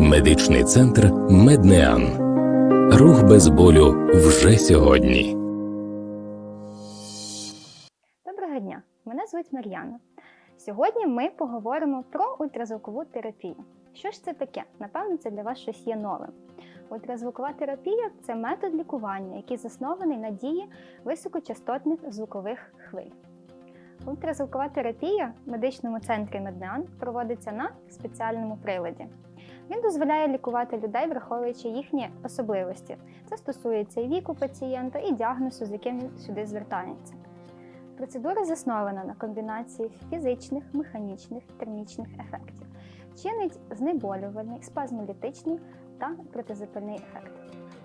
Медичний центр Меднеан. Рух без болю вже сьогодні. Доброго дня! Мене звуть Мар'яна. Сьогодні ми поговоримо про ультразвукову терапію. Що ж це таке? Напевно, це для вас щось є новим. Ультразвукова терапія це метод лікування, який заснований на дії високочастотних звукових хвиль. Ультразвукова терапія в медичному центрі Меднеан проводиться на спеціальному приладі. Він дозволяє лікувати людей, враховуючи їхні особливості. Це стосується і віку пацієнта, і діагнозу, з яким він сюди звертається. Процедура заснована на комбінації фізичних, механічних, термічних ефектів. Чинить знеболювальний, спазмолітичний та протизапальний ефект.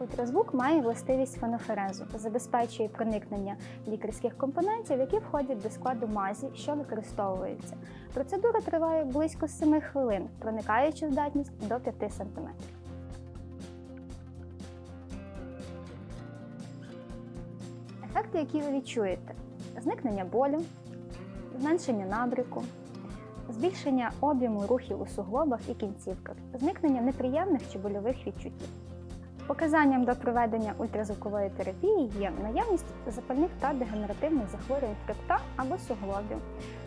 Ультразвук має властивість феноферезу, забезпечує проникнення лікарських компонентів, які входять до складу мазі, що використовується. Процедура триває близько 7 хвилин, проникаючи здатність до 5 см. Ефекти, які ви відчуєте: зникнення болю, зменшення набряку, збільшення об'єму рухів у суглобах і кінцівках, зникнення неприємних чи больових відчуттів. Показанням до проведення ультразвукової терапії є наявність запальних та дегенеративних захворювань хребта або суглобів,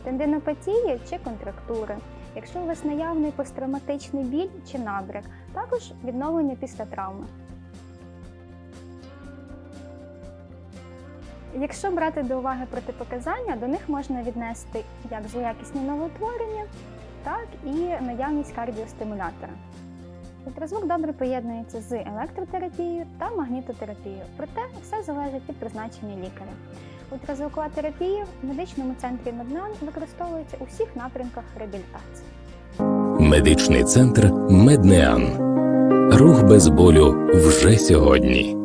тендинопатії чи контрактури, якщо у вас наявний посттравматичний біль чи набряк, також відновлення після травми. Якщо брати до уваги протипоказання, до них можна віднести як злоякісні новоутворення, так і наявність кардіостимулятора. Ультразвук добре поєднується з електротерапією та магнітотерапією, проте все залежить від призначення лікаря. Ультразвукова терапія в медичному центрі Меднан використовується у всіх напрямках реабілітації. Медичний центр Меднеан. Рух без болю вже сьогодні.